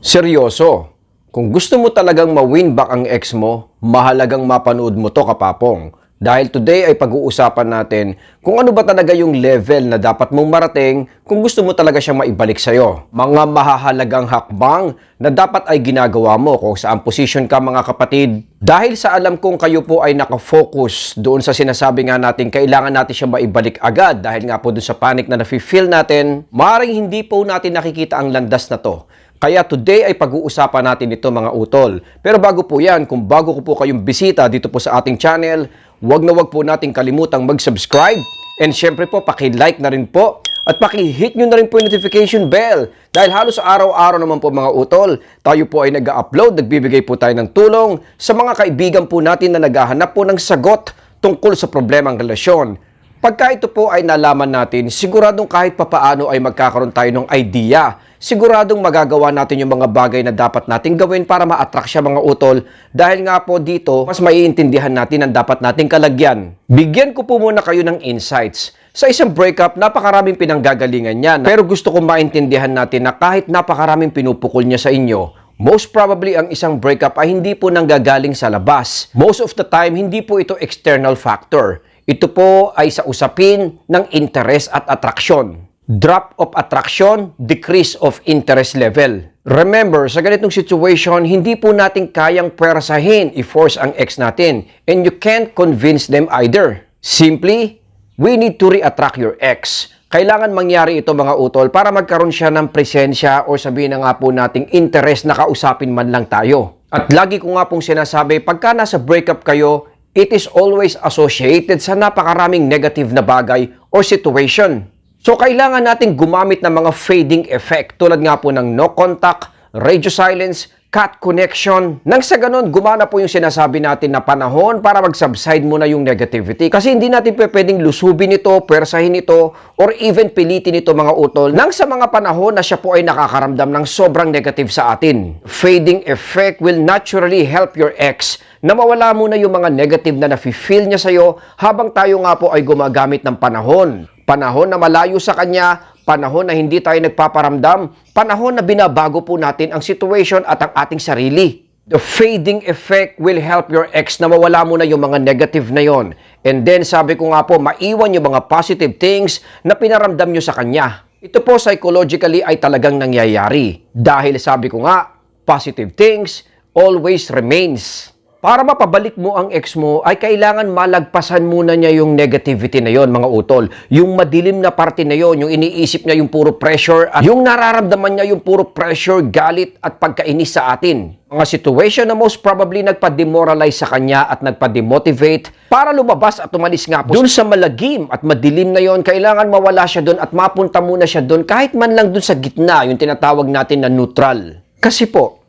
Seryoso, kung gusto mo talagang ma-win back ang ex mo, mahalagang mapanood mo to kapapong. Dahil today ay pag-uusapan natin kung ano ba talaga yung level na dapat mong marating kung gusto mo talaga siyang maibalik sa'yo. Mga mahahalagang hakbang na dapat ay ginagawa mo kung saan position ka mga kapatid. Dahil sa alam kong kayo po ay nakafocus doon sa sinasabi nga natin kailangan natin siya maibalik agad dahil nga po doon sa panic na nafe-feel natin, maaaring hindi po natin nakikita ang landas na to. Kaya today ay pag-uusapan natin ito mga utol. Pero bago po yan, kung bago ko po kayong bisita dito po sa ating channel, wag na wag po nating kalimutang mag-subscribe. And syempre po, paki-like na rin po. At paki-hit nyo na rin po yung notification bell. Dahil halos araw-araw naman po mga utol, tayo po ay nag-upload, nagbibigay po tayo ng tulong sa mga kaibigan po natin na naghahanap po ng sagot tungkol sa problemang relasyon. Pagka ito po ay nalaman natin, siguradong kahit papaano ay magkakaroon tayo ng idea. Siguradong magagawa natin yung mga bagay na dapat nating gawin para ma-attract siya mga utol. Dahil nga po dito, mas maiintindihan natin ang dapat nating kalagyan. Bigyan ko po muna kayo ng insights. Sa isang breakup, napakaraming pinanggagalingan niya. Pero gusto kong maintindihan natin na kahit napakaraming pinupukol niya sa inyo, Most probably ang isang breakup ay hindi po nanggagaling sa labas. Most of the time, hindi po ito external factor. Ito po ay sa usapin ng interest at attraction. Drop of attraction, decrease of interest level. Remember, sa ganitong situation, hindi po natin kayang pwersahin, i-force ang ex natin. And you can't convince them either. Simply, we need to re-attract your ex. Kailangan mangyari ito mga utol para magkaroon siya ng presensya o sabihin na nga po nating interest na kausapin man lang tayo. At lagi ko nga pong sinasabi, pagka nasa breakup kayo, it is always associated sa napakaraming negative na bagay or situation. So kailangan natin gumamit ng mga fading effect tulad nga po ng no contact, radio silence, cut connection. Nang sa ganun, gumana po yung sinasabi natin na panahon para mag-subside muna yung negativity. Kasi hindi natin pwedeng lusubin ito, persahin ito, or even pilitin ito mga utol nang sa mga panahon na siya po ay nakakaramdam ng sobrang negative sa atin. Fading effect will naturally help your ex na mawala muna yung mga negative na nafe-feel niya sa'yo habang tayo nga po ay gumagamit ng panahon. Panahon na malayo sa kanya, panahon na hindi tayo nagpaparamdam, panahon na binabago po natin ang situation at ang ating sarili. The fading effect will help your ex na mawala mo na yung mga negative na yon. And then sabi ko nga po, maiwan yung mga positive things na pinaramdam nyo sa kanya. Ito po psychologically ay talagang nangyayari. Dahil sabi ko nga, positive things always remains. Para mapabalik mo ang ex mo, ay kailangan malagpasan muna niya yung negativity na yon mga utol. Yung madilim na parte na yon, yung iniisip niya yung puro pressure, at yung nararamdaman niya yung puro pressure, galit at pagkainis sa atin. Mga situation na most probably nagpa-demoralize sa kanya at nagpa-demotivate para lumabas at umalis nga po. Doon sa malagim at madilim na yon, kailangan mawala siya doon at mapunta muna siya doon kahit man lang doon sa gitna, yung tinatawag natin na neutral. Kasi po,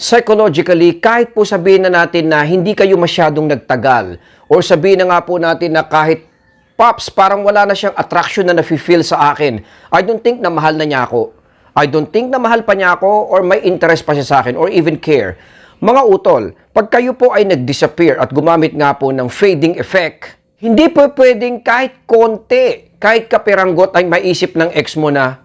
psychologically, kahit po sabihin na natin na hindi kayo masyadong nagtagal, or sabihin na nga po natin na kahit Pops, parang wala na siyang attraction na nafe-feel sa akin. I don't think na mahal na niya ako. I don't think na mahal pa niya ako or may interest pa siya sa akin or even care. Mga utol, pag kayo po ay nag-disappear at gumamit nga po ng fading effect, hindi po pwedeng kahit konti, kahit kapiranggot ay maisip ng ex mo na,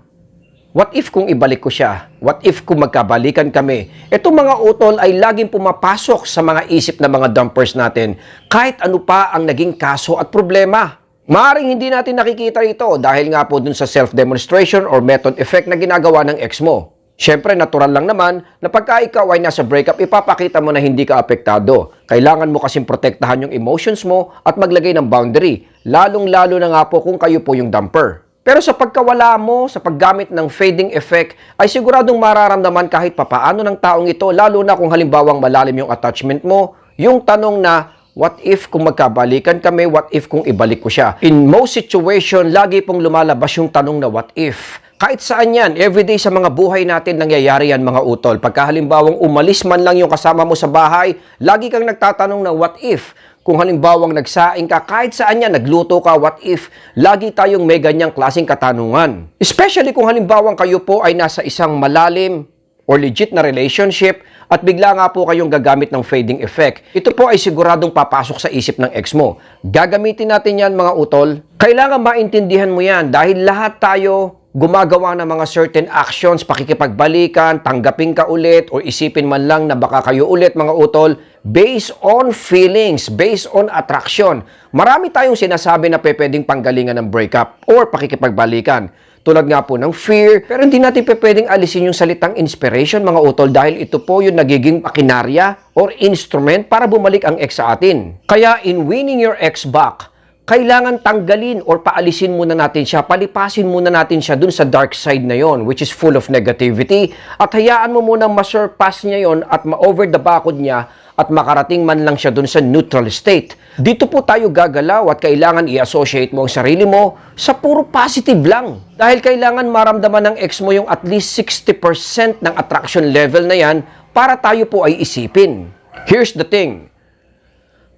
What if kung ibalik ko siya? What if kung magkabalikan kami? Itong mga utol ay laging pumapasok sa mga isip ng mga dumpers natin kahit ano pa ang naging kaso at problema. Maaring hindi natin nakikita ito dahil nga po dun sa self-demonstration or method effect na ginagawa ng ex mo. Siyempre, natural lang naman na pagka ikaw ay nasa breakup, ipapakita mo na hindi ka apektado. Kailangan mo kasing protektahan yung emotions mo at maglagay ng boundary. Lalong-lalo na nga po kung kayo po yung dumper. Pero sa pagkawala mo, sa paggamit ng fading effect, ay siguradong mararamdaman kahit papaano ng taong ito, lalo na kung halimbawang malalim yung attachment mo, yung tanong na, what if kung magkabalikan kami, what if kung ibalik ko siya? In most situation, lagi pong lumalabas yung tanong na what if? Kahit saan yan, everyday sa mga buhay natin nangyayari yan mga utol. Pagka halimbawang umalis man lang yung kasama mo sa bahay, lagi kang nagtatanong na what if? Kung halimbawang nagsaing ka, kahit saan yan, nagluto ka, what if? Lagi tayong may ganyang klaseng katanungan. Especially kung halimbawang kayo po ay nasa isang malalim or legit na relationship at bigla nga po kayong gagamit ng fading effect. Ito po ay siguradong papasok sa isip ng ex mo. Gagamitin natin yan mga utol. Kailangan maintindihan mo yan dahil lahat tayo gumagawa ng mga certain actions, pakikipagbalikan, tanggapin ka ulit, o isipin man lang na baka kayo ulit mga utol, based on feelings, based on attraction. Marami tayong sinasabi na pwedeng panggalingan ng breakup or pakikipagbalikan. Tulad nga po ng fear, pero hindi natin pwedeng alisin yung salitang inspiration mga utol dahil ito po yung nagiging makinarya or instrument para bumalik ang ex sa atin. Kaya in winning your ex back, kailangan tanggalin or paalisin muna natin siya, palipasin muna natin siya dun sa dark side na yon which is full of negativity at hayaan mo muna ma-surpass niya yon at ma-over the bakod niya at makarating man lang siya dun sa neutral state. Dito po tayo gagalaw at kailangan i-associate mo ang sarili mo sa puro positive lang. Dahil kailangan maramdaman ng ex mo yung at least 60% ng attraction level na yan para tayo po ay isipin. Here's the thing.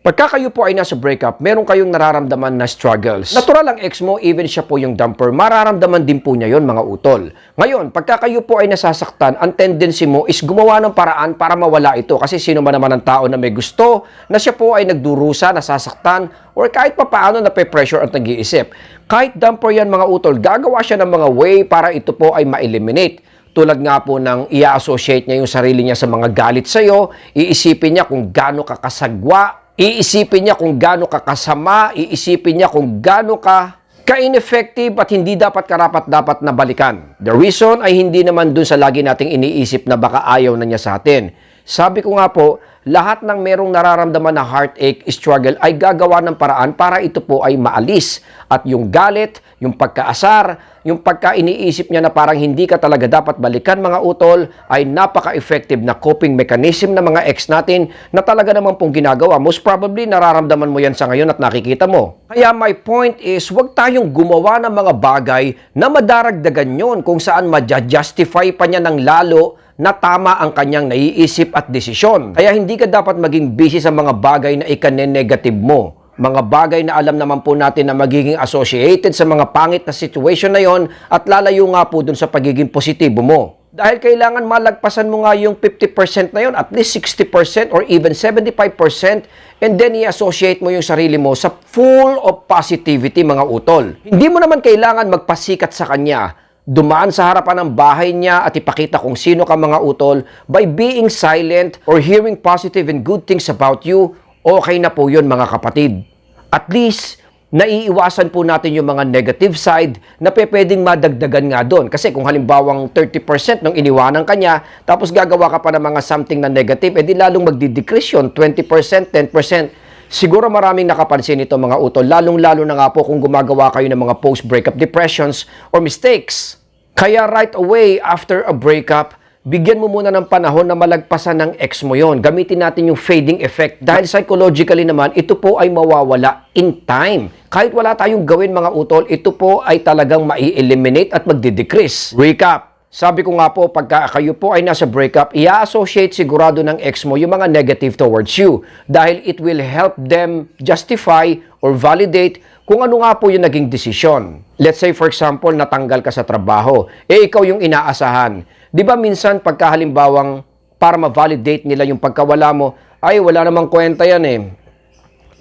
Pagka kayo po ay nasa breakup, meron kayong nararamdaman na struggles. Natural ang ex mo, even siya po yung dumper, mararamdaman din po niya yon mga utol. Ngayon, pagka kayo po ay nasasaktan, ang tendency mo is gumawa ng paraan para mawala ito. Kasi sino man naman ang tao na may gusto, na siya po ay nagdurusa, nasasaktan, or kahit pa paano na pressure at nag-iisip. Kahit dumper yan mga utol, gagawa siya ng mga way para ito po ay ma-eliminate tulad nga po ng i-associate niya yung sarili niya sa mga galit sa'yo, iisipin niya kung gaano ka kasagwa, iisipin niya kung gaano ka kasama, iisipin niya kung gaano ka ka-ineffective at hindi dapat karapat dapat na balikan. The reason ay hindi naman dun sa lagi nating iniisip na baka ayaw na niya sa atin. Sabi ko nga po, lahat ng merong nararamdaman na heartache, struggle ay gagawa ng paraan para ito po ay maalis. At yung galit, yung pagkaasar, yung pagka iniisip niya na parang hindi ka talaga dapat balikan mga utol, ay napaka-effective na coping mechanism ng mga ex natin na talaga naman pong ginagawa. Most probably, nararamdaman mo yan sa ngayon at nakikita mo. Kaya my point is, huwag tayong gumawa ng mga bagay na madaragdagan yon kung saan madja-justify pa niya ng lalo na tama ang kanyang naiisip at desisyon. Kaya hindi ka dapat maging busy sa mga bagay na ikane-negative mo. Mga bagay na alam naman po natin na magiging associated sa mga pangit na situation na yon at lalayo nga po dun sa pagiging positibo mo. Dahil kailangan malagpasan mo nga yung 50% na yon, at least 60% or even 75% and then i-associate mo yung sarili mo sa full of positivity mga utol. Hindi mo naman kailangan magpasikat sa kanya dumaan sa harapan ng bahay niya at ipakita kung sino ka mga utol by being silent or hearing positive and good things about you, okay na po yun mga kapatid. At least, naiiwasan po natin yung mga negative side na pe pwedeng madagdagan nga doon. Kasi kung halimbawang 30% nung iniwanan ka niya, tapos gagawa ka pa ng mga something na negative, edi lalong magdi-decrease yun, 20%, 10%. Siguro maraming nakapansin ito mga utol, lalong-lalo na nga po kung gumagawa kayo ng mga post-breakup depressions or mistakes. Kaya right away after a breakup, bigyan mo muna ng panahon na malagpasan ng ex mo yon. Gamitin natin yung fading effect dahil psychologically naman, ito po ay mawawala in time. Kahit wala tayong gawin mga utol, ito po ay talagang mai-eliminate at magdi-decrease. Recap. Sabi ko nga po, pagka kayo po ay nasa breakup, i-associate sigurado ng ex mo yung mga negative towards you dahil it will help them justify or validate kung ano nga po yung naging desisyon. Let's say for example, natanggal ka sa trabaho, eh ikaw yung inaasahan. Di ba minsan pagka halimbawang para ma-validate nila yung pagkawala mo, ay wala namang kwenta yan eh.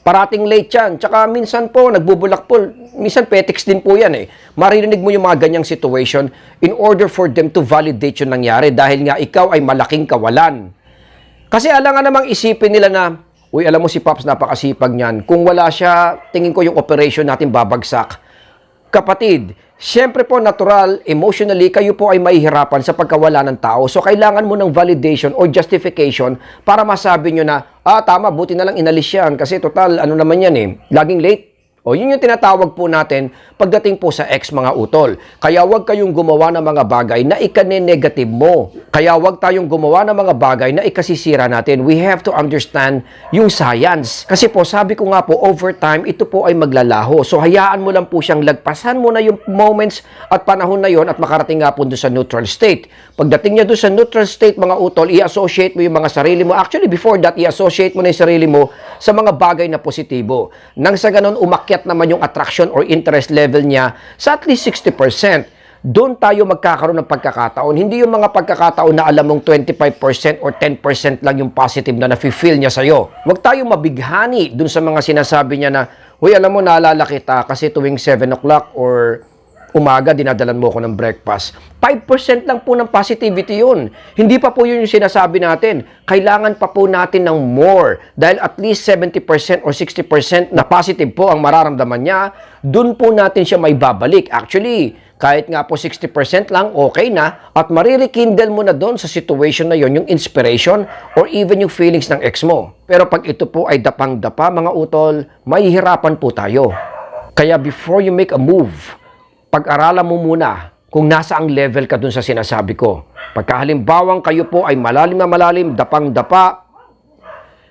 Parating late yan. Tsaka minsan po, nagbubulak po. Minsan petics din po yan eh. Maririnig mo yung mga ganyang situation in order for them to validate yung nangyari dahil nga ikaw ay malaking kawalan. Kasi alangan namang isipin nila na, uy, alam mo si Pops, napakasipag niyan. Kung wala siya, tingin ko yung operation natin babagsak. Kapatid, Siyempre po, natural, emotionally, kayo po ay mahihirapan sa pagkawala ng tao. So, kailangan mo ng validation or justification para masabi nyo na, ah, tama, buti na lang inalis yan. Kasi total, ano naman yan eh, laging late. O yun yung tinatawag po natin pagdating po sa ex mga utol. Kaya wag kayong gumawa ng mga bagay na ikane-negative mo. Kaya wag tayong gumawa ng mga bagay na ikasisira natin. We have to understand yung science. Kasi po, sabi ko nga po, over time, ito po ay maglalaho. So hayaan mo lang po siyang lagpasan mo na yung moments at panahon na yon at makarating nga po doon sa neutral state. Pagdating niya doon sa neutral state, mga utol, i-associate mo yung mga sarili mo. Actually, before that, i-associate mo na yung sarili mo sa mga bagay na positibo. Nang sa ganun, umakyat naman yung attraction or interest level niya sa at least 60%. Doon tayo magkakaroon ng pagkakataon. Hindi yung mga pagkakataon na alam mong 25% or 10% lang yung positive na nafe-feel niya sa'yo. Huwag tayo mabighani dun sa mga sinasabi niya na, Uy, alam mo, naalala kita kasi tuwing 7 o'clock or umaga, dinadalan mo ko ng breakfast. 5% lang po ng positivity yun. Hindi pa po yun yung sinasabi natin. Kailangan pa po natin ng more. Dahil at least 70% or 60% na positive po ang mararamdaman niya, dun po natin siya may babalik. Actually, kahit nga po 60% lang, okay na. At maririkindle mo na doon sa situation na yon yung inspiration or even yung feelings ng ex mo. Pero pag ito po ay dapang-dapa, mga utol, mahihirapan po tayo. Kaya before you make a move, pag-aralan mo muna kung nasa ang level ka dun sa sinasabi ko. Pagkahalimbawang kayo po ay malalim na malalim, dapang-dapa,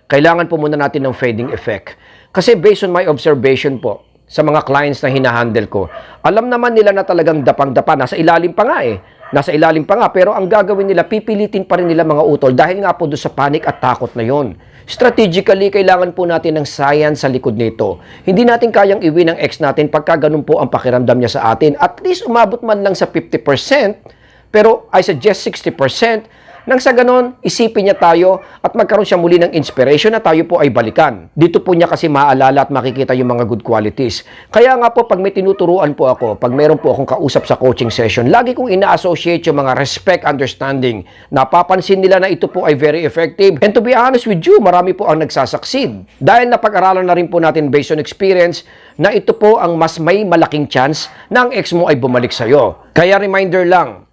kailangan po muna natin ng fading effect. Kasi based on my observation po, sa mga clients na hinahandle ko, alam naman nila na talagang dapang-dapa, nasa ilalim pa nga eh. Nasa ilalim pa nga, pero ang gagawin nila, pipilitin pa rin nila mga utol dahil nga po doon sa panic at takot na yon. Strategically, kailangan po natin ng science sa likod nito. Hindi natin kayang iwi ng ex natin pagka ganun po ang pakiramdam niya sa atin. At least umabot man lang sa 50%, pero I suggest 60%, nang sa ganon, isipin niya tayo at magkaroon siya muli ng inspiration na tayo po ay balikan. Dito po niya kasi maalala at makikita yung mga good qualities. Kaya nga po, pag may tinuturuan po ako, pag meron po akong kausap sa coaching session, lagi kong ina-associate yung mga respect, understanding. Napapansin nila na ito po ay very effective. And to be honest with you, marami po ang nagsasucceed. Dahil napag-aralan na rin po natin based on experience na ito po ang mas may malaking chance na ang ex mo ay bumalik sa'yo. Kaya reminder lang,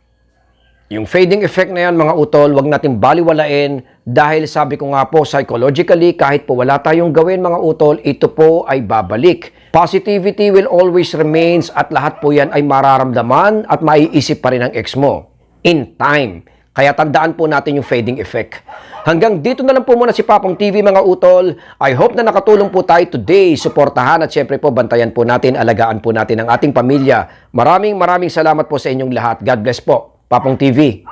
yung fading effect na yan, mga utol, wag nating baliwalain dahil sabi ko nga po, psychologically, kahit po wala tayong gawin, mga utol, ito po ay babalik. Positivity will always remains at lahat po yan ay mararamdaman at maiisip pa rin ng ex mo. In time. Kaya tandaan po natin yung fading effect. Hanggang dito na lang po muna si Papong TV mga utol. I hope na nakatulong po tayo today. Suportahan at syempre po bantayan po natin, alagaan po natin ang ating pamilya. Maraming maraming salamat po sa inyong lahat. God bless po. Papong TV.